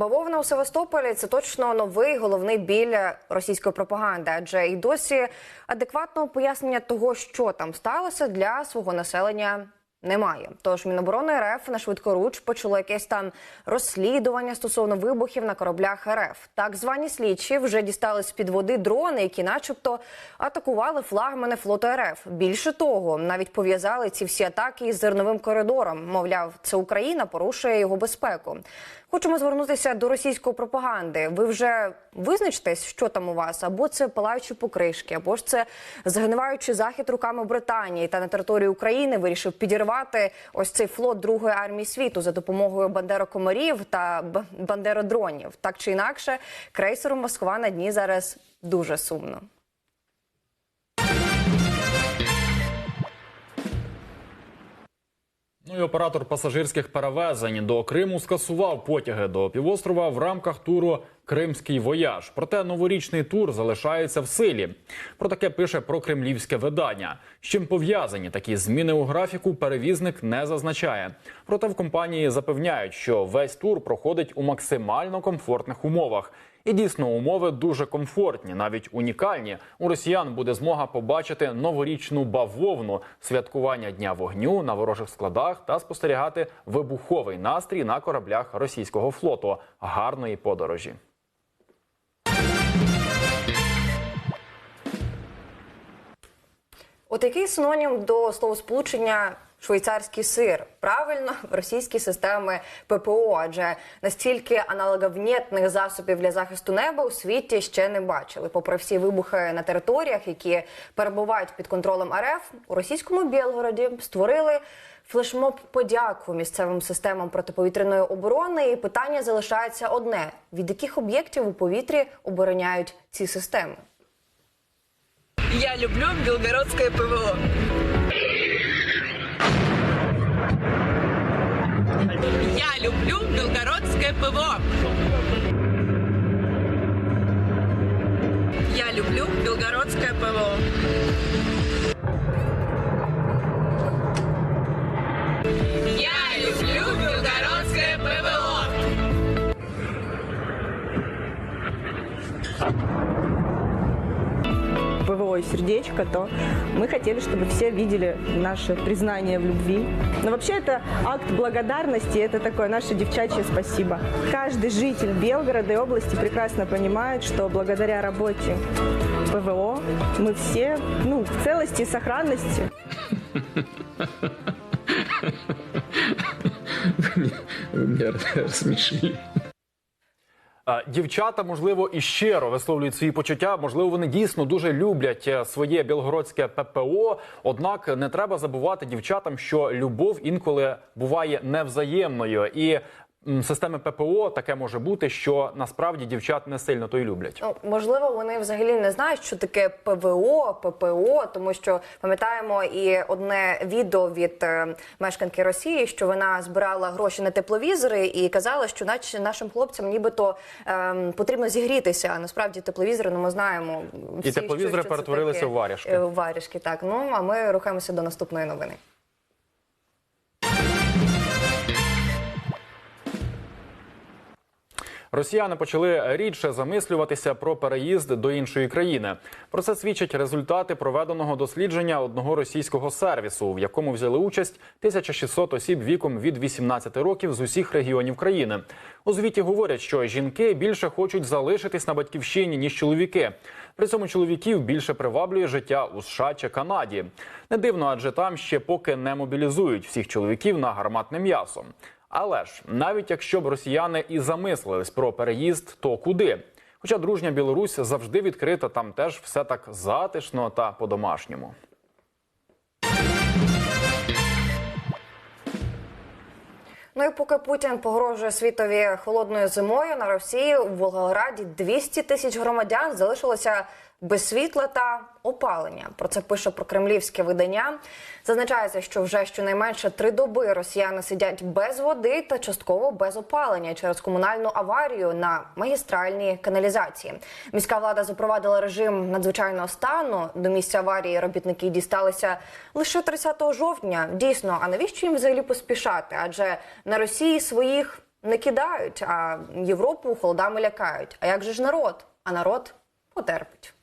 Бавовна у Севастополі це точно новий головний біль російської пропаганди, адже і досі адекватного пояснення того, що там сталося для свого населення. Немає, тож Міноборони РФ на швидкоруч почало якесь там розслідування стосовно вибухів на кораблях РФ. Так звані слідчі вже дістали з під води дрони, які, начебто, атакували флагмани флоту РФ. Більше того, навіть пов'язали ці всі атаки із зерновим коридором. Мовляв, це Україна порушує його безпеку. Хочемо звернутися до російської пропаганди. Ви вже визначтесь, що там у вас, або це палаючі покришки, або ж це загниваючий захід руками Британії та на території України вирішив підірвати ось цей флот Другої армії світу за допомогою бандерокомарів та бандеродронів. Так чи інакше, крейсеру Москва на дні зараз дуже сумно. Ну і оператор пасажирських перевезень до Криму скасував потяги до півострова в рамках туру Кримський вояж. Проте новорічний тур залишається в силі. Про таке пише прокремлівське видання. З чим пов'язані такі зміни у графіку, перевізник не зазначає. Проте в компанії запевняють, що весь тур проходить у максимально комфортних умовах. І дійсно умови дуже комфортні, навіть унікальні. У росіян буде змога побачити новорічну бавовну, святкування дня вогню на ворожих складах та спостерігати вибуховий настрій на кораблях російського флоту. Гарної подорожі. От який синонім до словосполучення швейцарський сир? Правильно, російські системи ППО, адже настільки аналоговнєтних засобів для захисту неба у світі ще не бачили. Попри всі вибухи на територіях, які перебувають під контролем РФ, у російському Білгороді створили. Флешмоб подяку місцевим системам протиповітряної оборони. І питання залишається одне: від яких об'єктів у повітрі обороняють ці системи? Я люблю белгородское ПВО. Я люблю белгородское ПВО. Я люблю белгородское ПВО. Сердечко, то мы хотели, чтобы все видели наше признание в любви. Но вообще это акт благодарности, это такое наше девчачье спасибо. Каждый житель Белгорода и области прекрасно понимает, что благодаря работе ПВО мы все ну, в целости и сохранности. Вы меня рассмешили. Дівчата, можливо, і щиро висловлюють свої почуття. Можливо, вони дійсно дуже люблять е, своє білгородське ППО. Однак не треба забувати дівчатам, що любов інколи буває невзаємною, і системи ППО таке може бути, що насправді дівчат не сильно то й люблять. Ну, можливо, вони взагалі не знають, що таке ПВО, ППО, тому що пам'ятаємо і одне відео від е, мешканки Росії, що вона збирала гроші на тепловізори і казала, що наче нашим хлопцям нібито ем, потрібно зігрітися. А насправді тепловізори, ну ми знаємо, всі, тепловізори що- що це перетворилися таке. у варяшки. Е, У так. Ну а ми рухаємося до наступної новини. Росіяни почали рідше замислюватися про переїзд до іншої країни. Про це свідчать результати проведеного дослідження одного російського сервісу, в якому взяли участь 1600 осіб віком від 18 років з усіх регіонів країни. У звіті говорять, що жінки більше хочуть залишитись на батьківщині ніж чоловіки. При цьому чоловіків більше приваблює життя у США чи Канаді. Не дивно, адже там ще поки не мобілізують всіх чоловіків на гарматне м'ясо. Але ж навіть якщо б росіяни і замислились про переїзд, то куди? Хоча дружня Білорусь завжди відкрита, там теж все так затишно та по-домашньому. Ну і поки Путін погрожує світові холодною зимою на Росії у Волгограді 200 тисяч громадян залишилося без світла та опалення. Про це пише прокремлівське видання. Зазначається, що вже щонайменше три доби росіяни сидять без води та частково без опалення через комунальну аварію на магістральній каналізації. Міська влада запровадила режим надзвичайного стану. До місця аварії робітники дісталися лише 30 жовтня. Дійсно, а навіщо їм взагалі поспішати? Адже на Росії своїх не кидають, а Європу холодами лякають. А як же ж народ? А народ потерпить.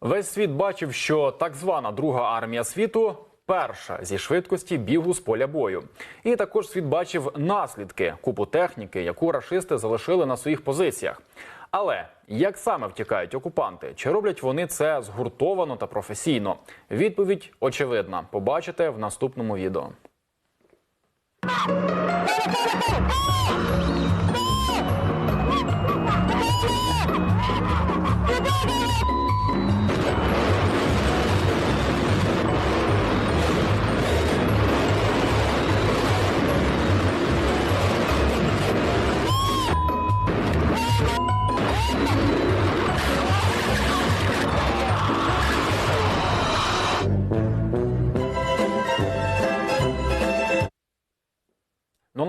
Весь світ бачив, що так звана друга армія світу перша зі швидкості бігу з поля бою. І також світ бачив наслідки купу техніки, яку рашисти залишили на своїх позиціях. Але як саме втікають окупанти? Чи роблять вони це згуртовано та професійно? Відповідь очевидна. Побачите в наступному відео.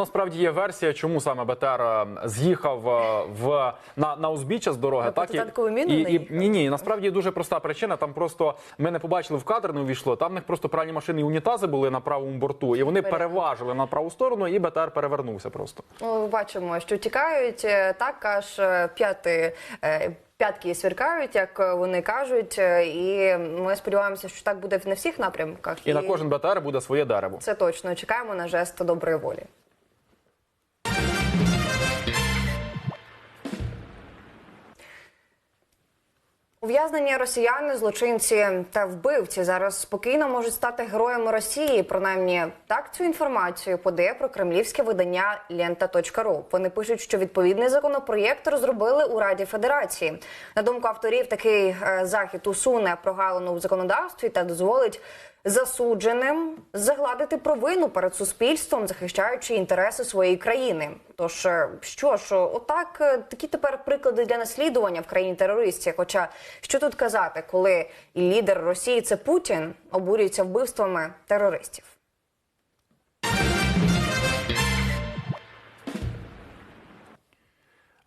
Насправді є версія, чому саме БТР з'їхав е, в на, на узбіччя з дороги. На так протитанкову міну і, і ні, ні, насправді дуже проста причина. Там просто ми не побачили в кадр, не увійшло. Там в них просто пральні машини і унітази були на правому борту, і вони переважили на праву сторону, і БТР перевернувся просто. Ну, бачимо, що тікають е, так, аж е, п'яти. П'ятки сверкають, як вони кажуть, і ми сподіваємося, що так буде на всіх напрямках. І на кожен БТР буде своє дерево. це точно чекаємо на жест доброї волі. Ув'язнені росіяни, злочинці та вбивці зараз спокійно можуть стати героями Росії. Принаймні, так цю інформацію подає про кремлівське видання Лента.ру. Вони пишуть, що відповідний законопроєкт розробили у Раді Федерації. На думку авторів, такий е, захід усуне прогалину в законодавстві та дозволить засудженим загладити провину перед суспільством, захищаючи інтереси своєї країни. Тож е, що ж, отак е, такі тепер приклади для наслідування в країні терористів. Хоча що тут казати, коли і лідер Росії це Путін обурюється вбивствами терористів.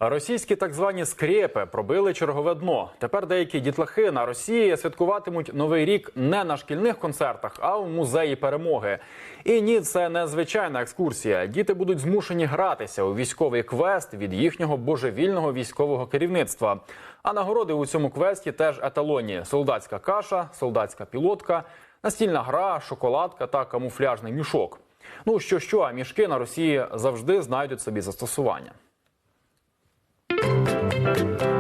Російські так звані скрепи пробили чергове дно. Тепер деякі дітлахи на Росії святкуватимуть новий рік не на шкільних концертах, а в музеї перемоги. І ні, це не звичайна екскурсія. Діти будуть змушені гратися у військовий квест від їхнього божевільного військового керівництва. А нагороди у цьому квесті теж еталонні: солдатська каша, солдатська пілотка, настільна гра, шоколадка та камуфляжний мішок. Ну що, що, а мішки на Росії завжди знайдуть собі застосування. Thank you.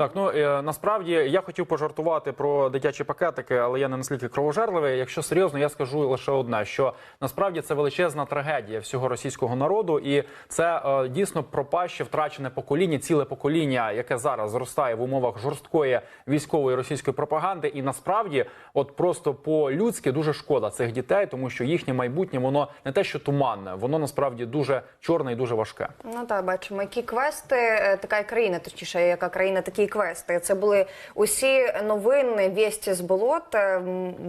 Так, ну е, насправді я хотів пожартувати про дитячі пакетики, але я не наскільки кровожерливий. Якщо серйозно, я скажу лише одне: що насправді це величезна трагедія всього російського народу, і це е, дійсно пропаще втрачене покоління, ціле покоління, яке зараз зростає в умовах жорсткої військової російської пропаганди. І насправді, от просто по-людськи дуже шкода цих дітей, тому що їхнє майбутнє воно не те, що туманне, воно насправді дуже чорне і дуже важке. Ну так, бачимо, які квести, е, така країна, точніше, яка країна, такі квести. Це були усі новини, вісті з болот.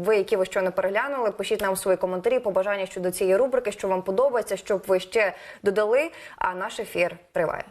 Ви, які ви щойно переглянули, пишіть нам свої коментарі, побажання щодо цієї рубрики, що вам подобається, щоб ви ще додали. А наш ефір триває.